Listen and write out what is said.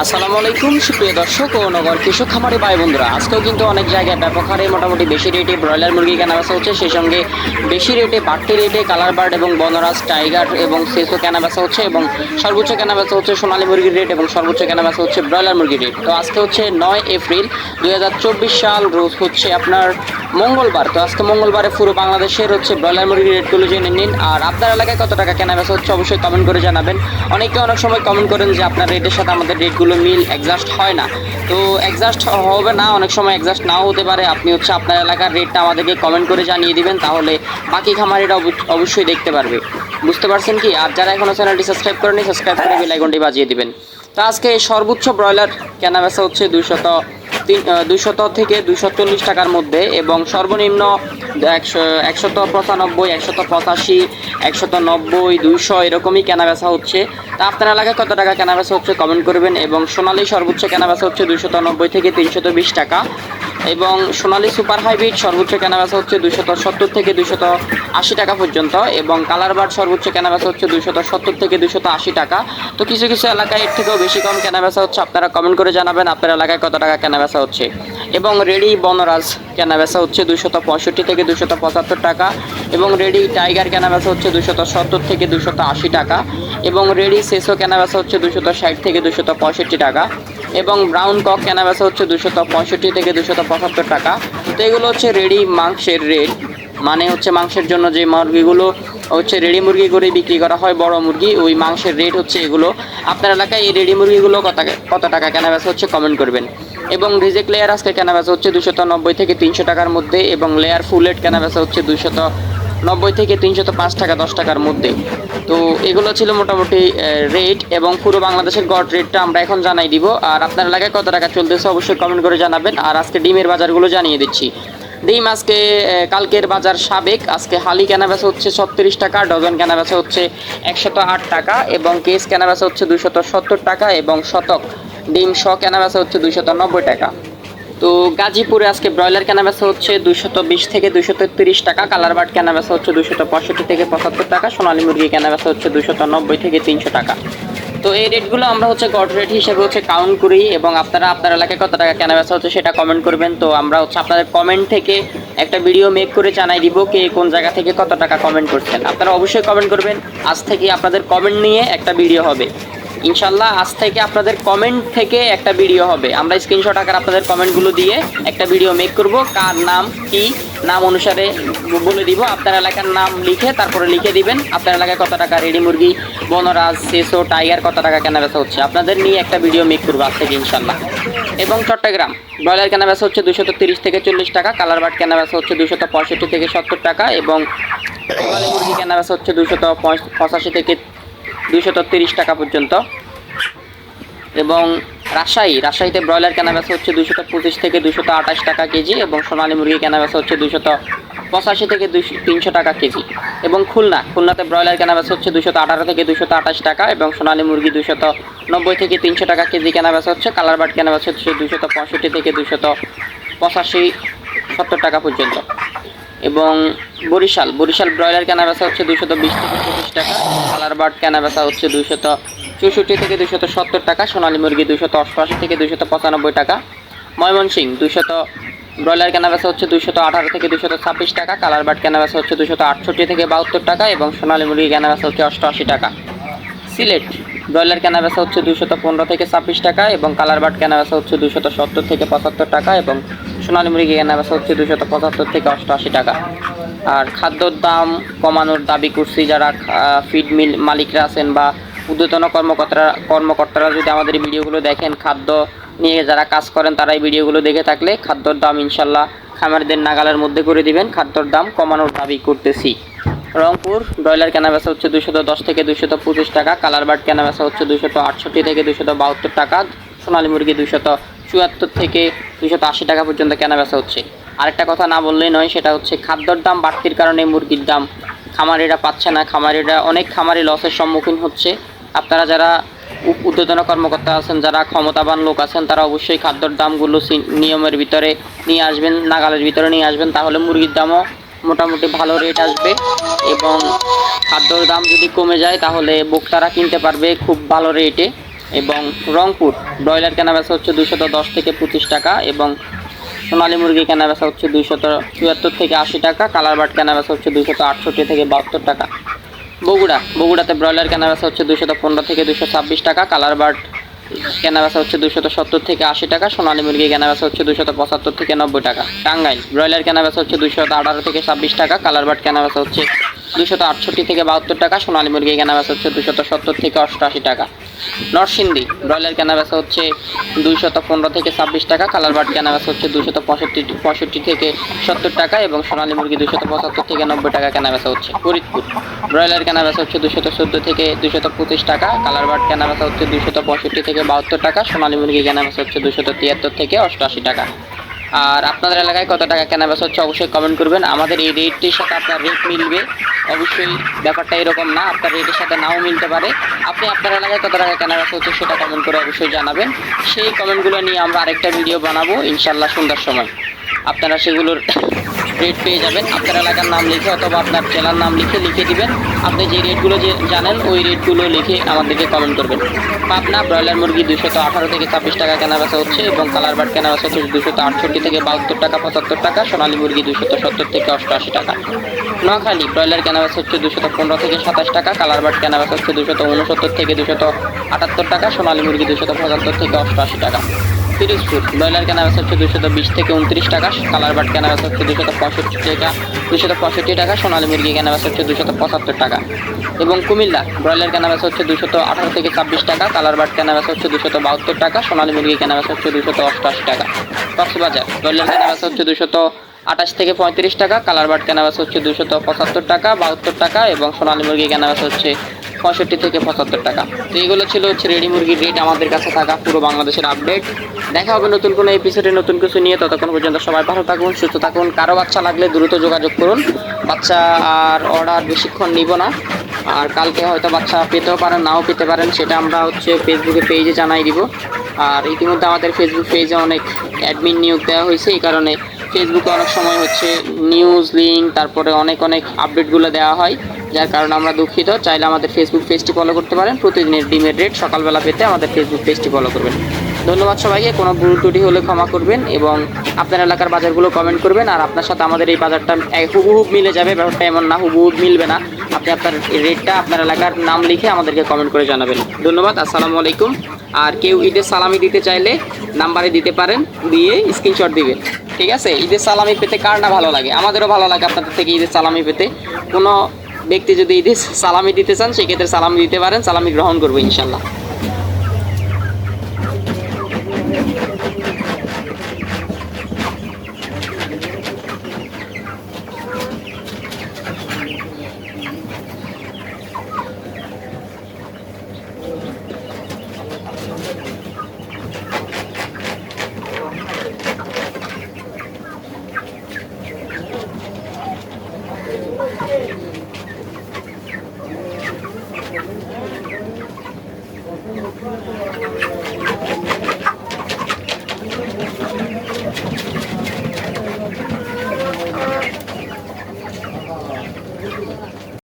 আসসালামু আলাইকুম, সুপ্রিয় দর্শক ও নগর কৃষক খামারি ভাই বন্ধুরা। আজকেও কিন্তু অনেক জায়গায় ব্যাপক হারে মোটামুটি বেশি রেটে ব্রয়লার মুরগি কেনাবেচা হচ্ছে। সেই সঙ্গে বেশি রেটে, বাড়তি রেটে কালার বার্ড এবং বনরাজ টাইগার এবং সেসও কেনাবেচা হচ্ছে এবং সর্বোচ্চ কেনাবেচা হচ্ছে সোনালী মুরগির রেট এবং সর্বোচ্চ কেনাবেচা হচ্ছে ব্রয়লার মুরগির রেট তো আজকে হচ্ছে নয় এপ্রিল দু হাজার চব্বিশ সাল, রোজ হচ্ছে আপনার মঙ্গলবার তো আজকে মঙ্গলবারে পুরো বাংলাদেশের হচ্ছে ব্রয়লার মুরগির রেটগুলো জেনে নিন। আর আপনার এলাকায় কত টাকা কেনা কেনাবেচা হচ্ছে অবশ্যই কমেন্ট করে জানাবেন। অনেকে অনেক সময় কমেন্ট করেন যে আপনার রেটের সাথে আমাদের রেটগুলো মিল অ্যাডজাস্ট হয় না। তো অ্যাডজাস্ট হবে না অনেক সময় অ্যাডজাস্ট নাও হতে পারে। আপনি হচ্ছে আপনার এলাকার রেটটা আমাদেরকে কমেন্ট করে জানিয়ে দিবেন তাহলে বাকি খামারিরা অবশ্য- অবশ্যই দেখতে পারবে। বুঝতে পারছেন কি? আর যারা এখনও চ্যানেলটি সাবস্ক্রাইব করেনি সাবস্ক্রাইব করে বেল আইকনটি বাজিয়ে দিবেন। তো আজকে সর্বোচ্চ ব্রয়লার কেনা কেনাবেচা হচ্ছে দুশত দুশত থেকে দুশো চল্লিশ টাকার মধ্যে এবং সর্বনিম্ন একশো, একশত পঁচানব্বই, একশত পঁচাশি, একশত নব্বই, দুইশো এরকমই কেনাবেচা হচ্ছে। তা আপনার এলাকায় কত টাকা কেনাবেচা হচ্ছে কমেন্ট করবেন এবং সোনালি সর্বোচ্চ কেনাবেচা হচ্ছে দুইশত নব্বই থেকে তিনশত বিশ টাকা। এবং সোনালি সুপার হাইব্রিড সর্বোচ্চ কেনাবেচা হচ্ছে দুশত সত্তর থেকে দুশত আশি টাকা পর্যন্ত এবং কালার বার্ড সর্বোচ্চ কেনাবেচা হচ্ছে দুশত সত্তর থেকে দুশত আশি টাকা। তো কিছু কিছু এলাকায় এর থেকেও বেশি কম কেনাবেচা হচ্ছে, আপনারা কমেন্ট করে জানাবেন আপনার এলাকায় কত টাকা কেনাবেচা হচ্ছে। এবং রেডি বনরাজ কেনাবেচা হচ্ছে দুশত পঁয়ষট্টি থেকে দুশত পঁচাত্তর টাকা এবং রেডি টাইগার কেনাবেচা হচ্ছে দুশত সত্তর থেকে দুশত আশি টাকা এবং রেডি সেসো কেনাবেচা হচ্ছে দুশত ষাট থেকে দুশত পঁয়ষট্টি টাকা। এবং ব্রাউন কক কেনা কেনাবেচা হচ্ছে দুশত পঁয়ষট্টি থেকে দুশত পঁচাত্তর টাকা। তো এগুলো হচ্ছে রেডি মাংসের রেট। মানে হচ্ছে মাংসের জন্য যে মুরগিগুলো হচ্ছে রেডি মুরগি করে বিক্রি করা হয়, বড় মুরগি, ওই মাংসের রেট হচ্ছে এগুলো। আপনার এলাকায় এই রেডি মুরগিগুলো কত কত টাকা কেনা কেনাবেচা হচ্ছে কমেন্ট করবেন। এবং রিজেক্ট লেয়ার আজকে কেনা কেনাবেচা হচ্ছে দুশত নব্বই থেকে তিনশো টাকার মধ্যে এবং লেয়ার ফুলেট কেনা কেনাবেচা হচ্ছে দুশত নব্বই থেকে তিনশত পাঁচ টাকা, দশ টাকার মধ্যে। তো এগুলো ছিল মোটামুটি রেট এবং পুরো বাংলাদেশের গড় রেটটা আমরা এখন জানাই দিব। আর আপনার এলাকায় কত টাকা চলতেছে অবশ্যই কমেন্ট করে জানাবেন। আর আজকে ডিমের বাজারগুলো জানিয়ে দিচ্ছি। ডিম আজকে কালকের বাজার সাবেক। আজকে হালি কেনাবেচা হচ্ছে ছত্রিশ টাকা, ডজন কেনাবেচা হচ্ছে একশত আট টাকা এবং কেস কেনাবেচা হচ্ছে দুশত সত্তর টাকা এবং শতক। ডিম শ কেনাবেচা হচ্ছে দুশত নব্বই টাকা। তো গাজীপুরে আজকে ব্রয়লার কেনাবেচা হচ্ছে দুশত বিশ থেকে দুশত তিরিশ টাকা, কালার বাট কেনাবেচা হচ্ছে দুশত পঁয়ষট্টি থেকে পঁচাত্তর টাকা, সোনালী মুরগি কেনাবেচা হচ্ছে দুশত নব্বই থেকে তিনশো টাকা। তো এই রেটগুলো আমরা হচ্ছে গড রেট হিসেবে হচ্ছে কাউন্ট করি এবং আপনারা আপনার এলাকায় কত টাকা কেনাবেচা হচ্ছে সেটা কমেন্ট করবেন। তো আমরা হচ্ছে আপনাদের কমেন্ট থেকে একটা ভিডিও মেক করে জানাই দিব কে কোন জায়গা থেকে কত টাকা কমেন্ট করছেন। আপনারা অবশ্যই কমেন্ট করবেন। আজ থেকে আপনাদের কমেন্ট নিয়ে একটা ভিডিও হবে। ইনশাল্লাহ আজ থেকে আপনাদের কমেন্ট থেকে একটা ভিডিও হবে। আমরা স্ক্রিনশট আকার আপনাদের কমেন্টগুলো দিয়ে একটা ভিডিও মেক করব। কার নাম, কি, নাম অনুসারে বলে দিব। আপনার এলাকার নাম লিখে তারপরে লিখে দিবেন। আপনার এলাকায় কত টাকা, রেডি মুরগি, বনরাজ, সেসো টাইগার কত টাকা কেনা বেচা হচ্ছে? আপনাদের নিয়ে একটা ভিডিও মেক করব আজ থেকে ইনশাল্লাহ এবং চট্টগ্রাম, ব্রয়লার কেনা বেচা হচ্ছে দুশত তিরিশ থেকে চল্লিশ টাকা, কালার বাট কেনা বেচা হচ্ছে দুশত পঁয়ষট্টি থেকে সত্তর টাকা এবং মুরগি কেনা বেচা হচ্ছে দুশত পঁচাশি থেকে তিরিশ টাকা পর্যন্ত। এবং রাজশাহী, রাজশাহীতে ব্রয়লার কেনা কেনাবেচা হচ্ছে দুশত পঁচিশ থেকে দুশত আঠাশ টাকা কেজি এবং সোনালী মুরগি কেনা কেনাবেচা হচ্ছে দুশত পঁচাশি থেকে দুশো তিনশো টাকা কেজি। এবং খুলনা, খুলনাতে ব্রয়লার কেনা কেনাবেচা হচ্ছে দুশত আঠারো থেকে দুশত আঠাশ টাকা এবং সোনালী মুরগি দুশত নব্বই থেকে তিনশো টাকা কেজি কেনা কেনাবেচা হচ্ছে, কালার বাট কেনাবেচা হচ্ছে দুশত পঁয়ষট্টি থেকে দুশত পঁচাশি সত্তর টাকা পর্যন্ত। এবং বরিশাল। বরিশাল ব্রয়লার কেনাবেচা হচ্ছে দুশত বিশ থেকে পঁচিশ টাকা। কালার বার্ড কেনাবেচা হচ্ছে দুশত চৌষট্টি থেকে দুশত সত্তর টাকা। সোনালী মুরগি দুশত অষ্টআশি থেকে দুশত পঁচানব্বই টাকা। ময়মনসিং দুশত ব্রয়লার কেনাবেচা হচ্ছে দুশত আঠারো থেকে দুশত ছাব্বিশ টাকা। কালার বার্ড কেনাবেচা হচ্ছে দুশত আটষট্টি থেকে বাহাত্তর টাকা এবং সোনালী মুরগি কেনাবেচা হচ্ছে অষ্টআশি টাকা। সিলেট ব্রয়লার কেনাবেচা হচ্ছে দুশত পনেরো থেকে ছাব্বিশ টাকা এবং কালার বাট কেনাবেচা হচ্ছে দুশত সত্তর থেকে পঁচাত্তর টাকা এবং সোনালী মুরগি কেনাবেচা হচ্ছে দুশত পঁচাত্তর থেকে অষ্টআশি টাকা। আর খাদ্যর দাম কমানোর দাবি করছি যারা ফিড মিল মালিকরা আছেন বা ঊর্ধ্বতন কর্মকর্তারা কর্মকর্তারা যদি আমাদের ভিডিওগুলো দেখেন, খাদ্য নিয়ে যারা কাজ করেন, তারা এই ভিডিওগুলো দেখে থাকলে খাদ্যর দাম ইনশাল্লাহ খামারিদের নাগালের মধ্যে করে দিবেন। খাদ্যর দাম কমানোর দাবি করতেছি। রংপুর, ব্রয়লার কেনা কেনাবেচা হচ্ছে দুশত দশ থেকে দুশত পঁচিশ টাকা, কালার বার্ড কেনাবেচা হচ্ছে দুশত আটষট্টি থেকে দুশত বাহাত্তর টাকা, সোনালী মুরগি দুশত চুয়াত্তর থেকে দুশত আশি টাকা পর্যন্ত কেনাবেচা হচ্ছে। আরেকটা কথা না বললেই নয়, সেটা হচ্ছে খাদ্যর দাম বাড়তির কারণে মুরগির দাম। খামারিরা পাচ্ছে না, খামারিরা অনেক খামারি লসের সম্মুখীন হচ্ছে। আপনারা যারা উ- ঊর্ধ্বতন কর্মকর্তা আছেন, যারা ক্ষমতাবান লোক আছেন, তারা অবশ্যই খাদ্যর দামগুলো নিয়মের ভিতরে নিয়ে আসবেন, নাগালের ভিতরে নিয়ে আসবেন, তাহলে মুরগির দামও মোটামুটি ভালো রেট আসবে। এবং খাদ্যর দাম যদি কমে যায়, তাহলে ভোক্তারা কিনতে পারবে খুব ভালো রেটে। এবং রংপুর ব্রয়লার কেনা বেচা হচ্ছে দুশত দশ থেকে পঁচিশ টাকা এবং সোনালী মুরগি কেনা বেচা হচ্ছে দুইশত চুয়াত্তর থেকে আশি টাকা কালার বাট কেনা বেচা হচ্ছে দুইশত আটষট্টি থেকে বাহাত্তর টাকা। বগুড়া, বগুড়াতে ব্রয়লার কেনা বেচা হচ্ছে দুশত পনেরো থেকে দুশো ছাব্বিশ টাকা কালার বাট কেনা বেচা হচ্ছে দুশত সত্তর থেকে আশি টাকা, সোনালী মুরগি কেনা বেচা হচ্ছে দুশত পঁচাত্তর থেকে নব্বই টাকা। টাঙ্গাইল, ব্রয়লার কেনা বেচা হচ্ছে দুশত আঠারো থেকে ছাব্বিশ টাকা কালার বাট কেনা বেচা হচ্ছে দুশত আটষট্টি থেকে বাহাত্তর টাকা, সোনালী মুরগি কেনা বেচা হচ্ছে দুশত সত্তর থেকে অষ্টআশি টাকা। নরসিংদী, ব্রয়লার কেনা বেচা হচ্ছে দুইশত পনেরো থেকে ছাব্বিশ টাকা কালার বাট কেনা বেচা হচ্ছে দুশত পঁয়ষট্টি পঁয়ষট্টি থেকে সত্তর টাকা এবং সোনালী মুরগি দুশত পঁচাত্তর থেকে নব্বই টাকা কেনা বেচা হচ্ছে ফরিদপুর। ব্রয়লার কেনা বেচা হচ্ছে দুশত চোদ্দ থেকে দুশত পঁচিশ টাকা কালার বাট কেনা বেচা হচ্ছে দুশত পঁয়ষট্টি থেকে বাহাত্তর টাকা, সোনালী মুরগি কেনা বেচা হচ্ছে দুশত তিয়াত্তর থেকে অষ্টআশি টাকা। আর আপনাদের এলাকায় কত টাকা কেনা বেচা হচ্ছে অবশ্যই কমেন্ট করবেন। আমাদের এই রেটটির সাথে আপনার রেট মিলবে। অবশ্যই ব্যাপারটা এরকম না, আপনার রেটের সাথে নাও মিলতে পারে। আপনি আপনার এলাকায় কত টাকা কেনা বেচা হচ্ছে সেটা কমেন্ট করে অবশ্যই জানাবেন। সেই কমেন্টগুলো নিয়ে আমরা আরেকটা ভিডিও বানাবো ইনশাল্লাহ সন্ধ্যার সময়। আপনারা সেগুলোর রেট পেয়ে যাবেন। আপনার এলাকার নাম লিখে অথবা আপনার জেলার নাম লিখে লিখে দিবেন। আপনি যে রেটগুলো যে জানেন, ওই রেটগুলো লিখে আমাদেরকে কমেন্ট করবেন। পাবনা ব্রয়লার মুরগি দুশত আঠারো থেকে ছাব্বিশ টাকা কেনা বেচা হচ্ছে এবং কালার বাট কেনা বেচা হচ্ছে দুশত আটষট্টি থেকে বাহাত্তর টাকা, পঁচাত্তর টাকা, সোনালী মুরগি দুশত সত্তর থেকে অষ্টআশি টাকা। নোয়াখালী ব্রয়লার কেনা বেচা হচ্ছে দুশত পনেরো থেকে সাতাশ টাকা কালার বাট কেনা বেচা হচ্ছে দুশত উনসত্তর থেকে দুশত আটাত্তর টাকা, সোনালী মুরগি দুশত পঁচাত্তর থেকে অষ্টআশি টাকা। পিরোজপুর ব্রয়লার কেনা বেচা হচ্ছে দুশত বিশ থেকে উনত্রিশ টাকা। কালার বাট কেনা বেচা হচ্ছে দুশত পঁয়ষট্টি টাকা। দুশত পঁয়ষট্টি টাকা। সোনালী মুরগি কেনা বেচা হচ্ছে দুশত পঁচাত্তর টাকা। এবং কুমিল্লা, ব্রয়লার কেনা বেচা হচ্ছে দুশত আঠারো থেকে ছাব্বিশ টাকা। কালার বাট কেনা বেচা হচ্ছে দুশত বাহাত্তর টাকা। সোনালী মুরগি কেনা বেচা হচ্ছে দুশত অষ্টআশি টাকা। কক্সবাজার, ব্রয়লার কেনা বেচা হচ্ছে দুশত আঠাশ থেকে পঁয়ত্রিশ টাকা। কালার বাট কেনা বেচা হচ্ছে দুশত পঁচাত্তর টাকা, বাহাত্তর টাকা এবং সোনালী মুরগি কেনা বেচা হচ্ছে পঁয়ষট্টি থেকে পঁচাত্তর টাকা। তো এইগুলো ছিল হচ্ছে রেডি মুরগির রেট আমাদের কাছে থাকা পুরো বাংলাদেশের আপডেট দেখা হবে নতুন কোনো এপিসোডে নতুন কিছু নিয়ে। ততক্ষণ পর্যন্ত সবাই ভালো থাকুন, সুস্থ থাকুন। কারও বাচ্চা লাগলে দ্রুত যোগাযোগ করুন। বাচ্চা আর অর্ডার বেশিক্ষণ নিব না। আর কালকে হয়তো বাচ্চা পেতেও পারেন, নাও পেতে পারেন, সেটা আমরা হচ্ছে ফেসবুকে পেজে জানাই দিব। আর ইতিমধ্যে আমাদের ফেসবুক পেজে অনেক অ্যাডমিন নিয়োগ দেওয়া হয়েছে। এই কারণে ফেসবুকে অনেক সময় হচ্ছে নিউজ লিঙ্ক তারপরে অনেক অনেক আপডেটগুলো দেওয়া হয়। যার কারণে আমরা দুঃখিত। চাইলে আমাদের ফেসবুক পেজটি ফলো করতে পারেন। প্রতিদিনের ডিমের রেট সকালবেলা পেতে আমাদের ফেসবুক পেজটি ফলো করবেন। ধন্যবাদ সবাইকে। কোনো ভুল ত্রুটি হলে ক্ষমা করবেন এবং আপনার এলাকার বাজারগুলো কমেন্ট করবেন। আর আপনার সাথে আমাদের এই বাজারটা হুবহুব মিলে যাবে। ব্যাপারটা এমন না হুবহুব মিলবে না। আপনি আপনার রেটটা আপনার এলাকার নাম লিখে আমাদেরকে কমেন্ট করে জানাবেন। ধন্যবাদ। আসসালামু আলাইকুম। আর কেউ ঈদের সালামি দিতে চাইলে নাম্বারে দিতে পারেন, দিয়ে স্ক্রিনশট দিবেন। ঠিক আছে? ঈদের সালামি পেতে কার না ভালো লাগে? আমাদেরও ভালো লাগে আপনাদের থেকে ঈদের সালামি পেতে। কোনো ব্যক্তি যদি ঈদের সালামি দিতে চান সেক্ষেত্রে সালামি দিতে পারেন সালামি গ্রহণ করব ইনশাল্লাহ।